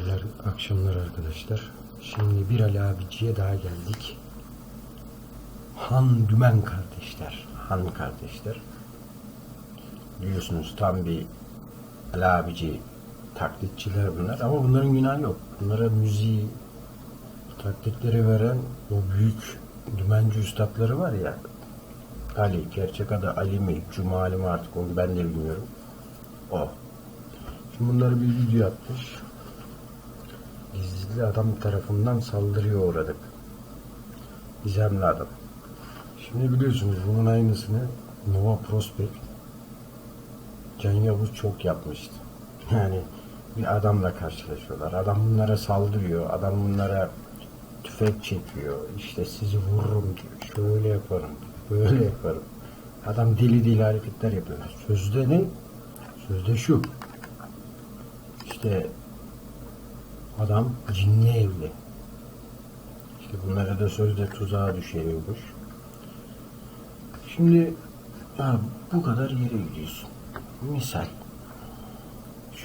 Hayırlar akşamlar arkadaşlar. Şimdi bir Ali abiciye daha geldik. Han Dümen kardeşler. Han kardeşler. Biliyorsunuz tam bir Ali abici taklitçiler bunlar. Ama bunların günahı yok. Bunlara müziği, taklitleri veren o büyük dümenci üstadları var ya. Ali, gerçek adı Ali mi, Cumali mi artık onu ben de bilmiyorum. O. Şimdi bunları bir video atmış. Gizli adam tarafından saldırıya uğradık. Gizemli adam. Şimdi biliyorsunuz bunun aynısını Nova Prospect Can Yavuz çok yapmıştı. Yani bir adamla karşılaşıyorlar. Adam bunlara saldırıyor. Adam bunlara tüfek çekiyor. İşte sizi vururum diyor. Şöyle yaparım. Böyle yaparım. Adam deli deli hareketler yapıyor. Sözde ne? Sözde şu. İşte adam cinli evli. İşte bunlara da sözde tuzağa düşeriyormuş. Şimdi ya bu kadar yere gidiyorsun. Misal.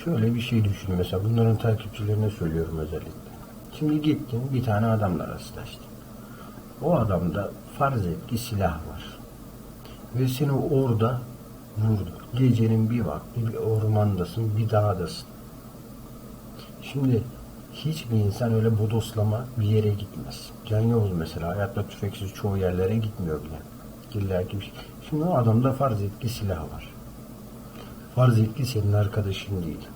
Şöyle bir şey düşün mesela bunların takipçilerine söylüyorum özellikle. Şimdi gittin bir tane adamla rastlaştın. O adamda farz et ki silah var. Ve seni orada vurdu. Gecenin bir vakti bir ormandasın, bir dağdasın. Şimdi hiçbir insan öyle bodoslama bir yere gitmez. Can Yavuz mesela hayatta tüfeksiz çoğu yerlere gitmiyor bile. İlla ki şey. Şimdi o adamda farz et ki silah var. Farz et ki senin arkadaşın değil.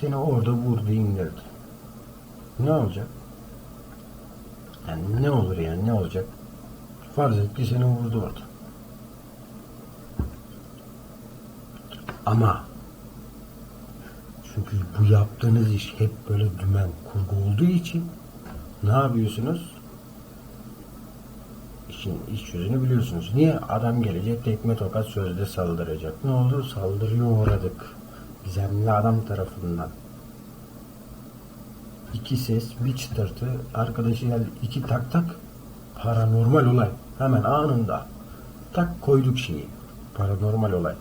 Seni orada vurdu indirdi. Ne olacak? Yani ne olur yani ne olacak? Farz et ki seni vurdu orada. Ama çünkü bu yaptığınız iş hep böyle dümen kurgu olduğu için ne yapıyorsunuz? İşin iç yüzünü biliyorsunuz. Niye? Adam gelecek tekme tokat sözde saldıracak. Ne oldu? Saldırıya uğradık. Gizemli adam tarafından. İki ses, bir çıtırtı. Arkadaşı geldi. iki tak tak. Paranormal olay. Hemen anında. Tak koyduk şeyi. Paranormal olay.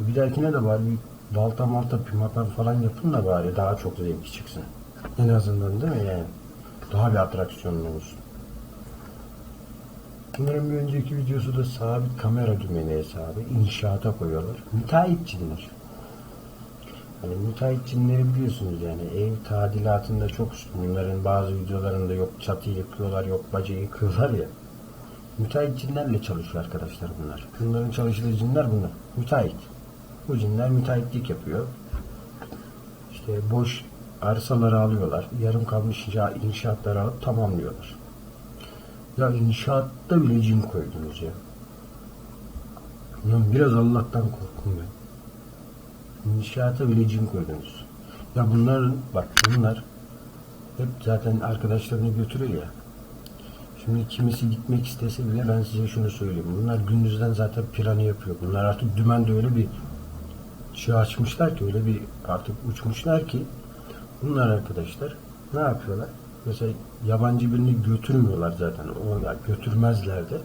Bir dahakine de bari bir balta malta pimapen falan yapın da bari daha çok zevki çıksın. En azından değil mi yani? Daha bir atraksiyonlu olsun. Bunların bir önceki videosu da sabit kamera dümeni hesabı. inşaata koyuyorlar. Müteahhit cinler. Hani müteahhit cinleri biliyorsunuz yani ev tadilatında çok üstün. Bunların bazı videolarında yok çatı yıkıyorlar, yok bacı yıkıyorlar ya. Müteahhit cinlerle çalışıyor arkadaşlar bunlar. Bunların çalıştığı cinler bunlar. Müteahhit. Bu cinler müteahhitlik yapıyor. İşte boş arsaları alıyorlar. Yarım kalmış inşa- inşaatları alıp tamamlıyorlar. Ya inşaatta bile cin koydunuz ya. Ya biraz Allah'tan korkun ben. İnşaata bile cin koydunuz. Ya bunların bak bunlar hep zaten arkadaşlarını götürüyor ya. Şimdi kimisi gitmek istese bile ben size şunu söyleyeyim. Bunlar gündüzden zaten planı yapıyor. Bunlar artık dümende öyle bir şey açmışlar ki öyle bir artık uçmuşlar ki bunlar arkadaşlar ne yapıyorlar? Mesela yabancı birini götürmüyorlar zaten. O ya götürmezler de.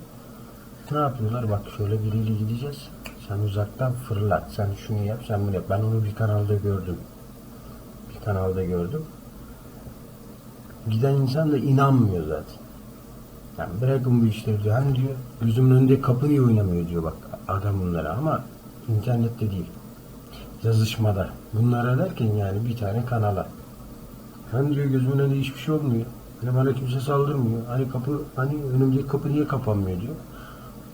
Ne yapıyorlar? Bak şöyle biriyle gideceğiz. Sen uzaktan fırlat. Sen şunu yap, sen bunu yap. Ben onu bir kanalda gördüm. Bir kanalda gördüm. Giden insan da inanmıyor zaten. Yani bırakın bu işleri diyor. Hani diyor gözümün önünde kapı niye oynamıyor diyor bak adam bunlara ama internette değil. Yazışmada. Bunlara derken yani bir tane kanala. Hani diyor gözümün önünde hiçbir şey olmuyor. Hani bana kimse saldırmıyor. Hani kapı hani önümdeki kapı niye kapanmıyor diyor.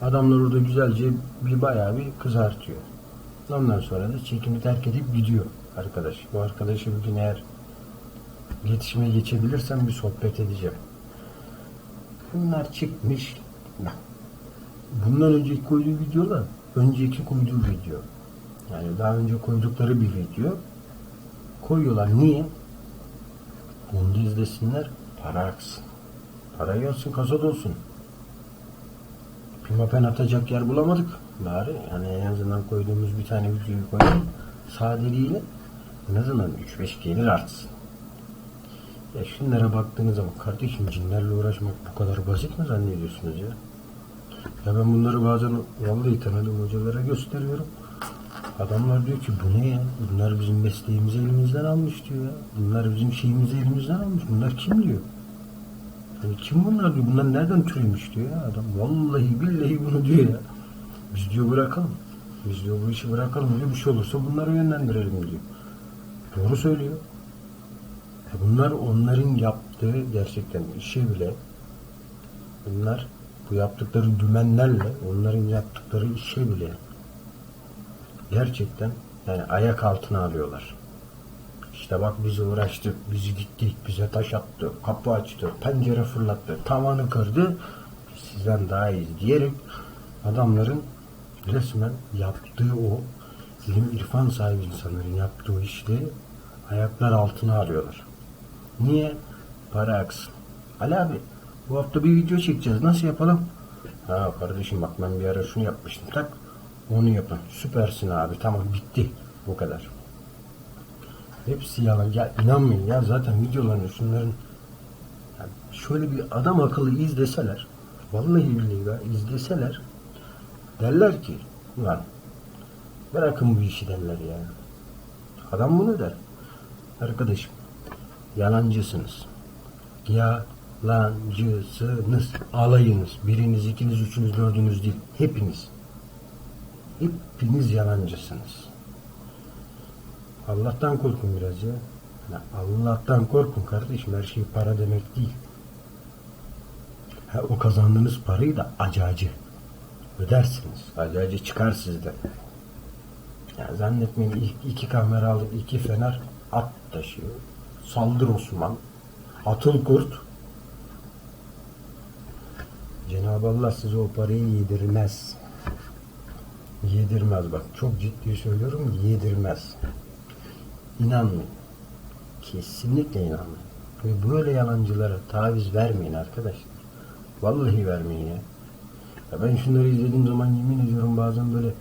Adamlar orada güzelce bir bayağı bir kızartıyor. Ondan sonra da çekimi terk edip gidiyor arkadaş. Bu arkadaşı bugün eğer iletişime geçebilirsem bir sohbet edeceğim. Bunlar çıkmış. Bundan önceki koyduğu videolar önceki koyduğu video. Yani daha önce koydukları bir video koyuyorlar. Niye? Da izlesinler. Para aksın. Para yazsın, kasat olsun. Pimapen atacak yer bulamadık. Bari yani en azından koyduğumuz bir tane videoyu koyalım. Sadeliğiyle en azından 3-5 gelir artsın. Ya şunlara baktığınız zaman kardeşim cinlerle uğraşmak bu kadar basit mi zannediyorsunuz ya? Ya ben bunları bazen vallahi tanıdığım hocalara gösteriyorum. Adamlar diyor ki bu ne ya? Bunlar bizim mesleğimizi elimizden almış diyor ya. Bunlar bizim şeyimizi elimizden almış. Bunlar kim diyor? Yani kim bunlar diyor. Bunlar nereden türemiş diyor ya adam. Vallahi billahi bunu diyor ya. Biz diyor bırakalım. Biz diyor bu işi bırakalım diyor. Bir şey olursa bunları yönlendirelim diyor. Doğru söylüyor. E Bunlar onların yaptığı gerçekten işe bile bunlar bu yaptıkları dümenlerle onların yaptıkları işe bile gerçekten yani ayak altına alıyorlar. İşte bak bizi uğraştık, bizi gittik, bize taş attı, kapı açtı, pencere fırlattı, tavanı kırdı, sizden daha iyiyiz diyerek adamların resmen yaptığı o ilim irfan sahibi insanların yaptığı işleri ayaklar altına alıyorlar. Niye? Para aksın. Ali abi bu hafta bir video çekeceğiz. Nasıl yapalım? Ha kardeşim bak ben bir ara şunu yapmıştım. Tak onu yapın. Süpersin abi. Tamam bitti. Bu kadar. Hepsi yalan. Ya inanmayın ya zaten videolarını şunların yani şöyle bir adam akıllı izleseler vallahi billahi ya izleseler derler ki ulan bırakın bu işi derler ya. Adam bunu der. Arkadaşım yalancısınız. Yalancısınız. Alayınız. Biriniz, ikiniz, üçünüz, dördünüz değil. Hepiniz. Hepiniz yalancısınız. Allah'tan korkun biraz ya. Ya Allah'tan korkun kardeşim. Her şey para demek değil. Ha, o kazandığınız parayı da acacı ödersiniz. Acacı çıkar sizden. Ya zannetmeyin ilk iki kameralı iki fener at taşıyor. Saldır Osman. Atıl kurt. Cenab-ı Allah size o parayı yedirmez. Yedirmez bak. Çok ciddi söylüyorum yedirmez. İnanmayın. Kesinlikle inanmayın. Ve böyle yalancılara taviz vermeyin arkadaşlar. Vallahi vermeyin ya. ya ben şunları izlediğim zaman yemin ediyorum bazen böyle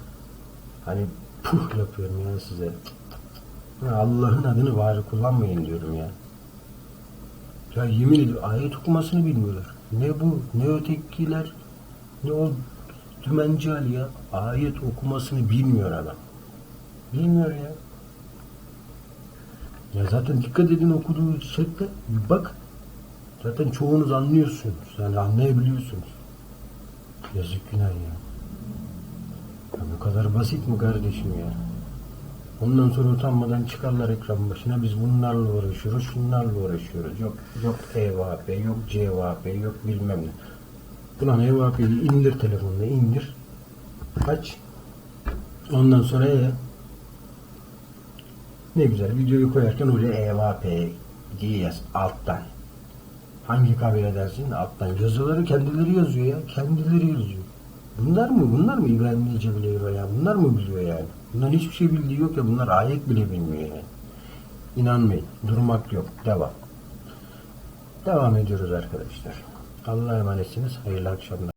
hani puh yapıyorum ya size. Allah'ın adını bari kullanmayın diyorum ya. Ya yemin ediyorum ayet okumasını bilmiyorlar. Ne bu, ne ötekiler, ne o dümenci Ali ya. Ayet okumasını bilmiyor adam. Bilmiyor ya. Ya zaten dikkat edin okuduğu şekle bir bak. Zaten çoğunuz anlıyorsunuz. Yani anlayabiliyorsunuz. Yazık günah ya. ya. Bu kadar basit mi kardeşim ya? Ondan sonra utanmadan çıkarlar ekran başına. Biz bunlarla uğraşıyoruz, şunlarla uğraşıyoruz. Yok yok EVP, yok CVP, yok bilmem ne. Ulan EVP'yi indir telefonuna, indir. Aç. Ondan sonra e, ne güzel videoyu koyarken oraya EVP diye alttan. Hangi kabul edersin? Alttan. Yazıları kendileri yazıyor ya. Kendileri yazıyor. Bunlar mı? Bunlar mı İbrahim Nece biliyor ya? Bunlar mı biliyor yani? Bunların hiçbir şey bildiği yok ya. Bunlar ayet bile bilmiyor yani. İnanmayın. Durmak yok. Devam. Devam ediyoruz arkadaşlar. Allah'a emanetsiniz. Hayırlı akşamlar.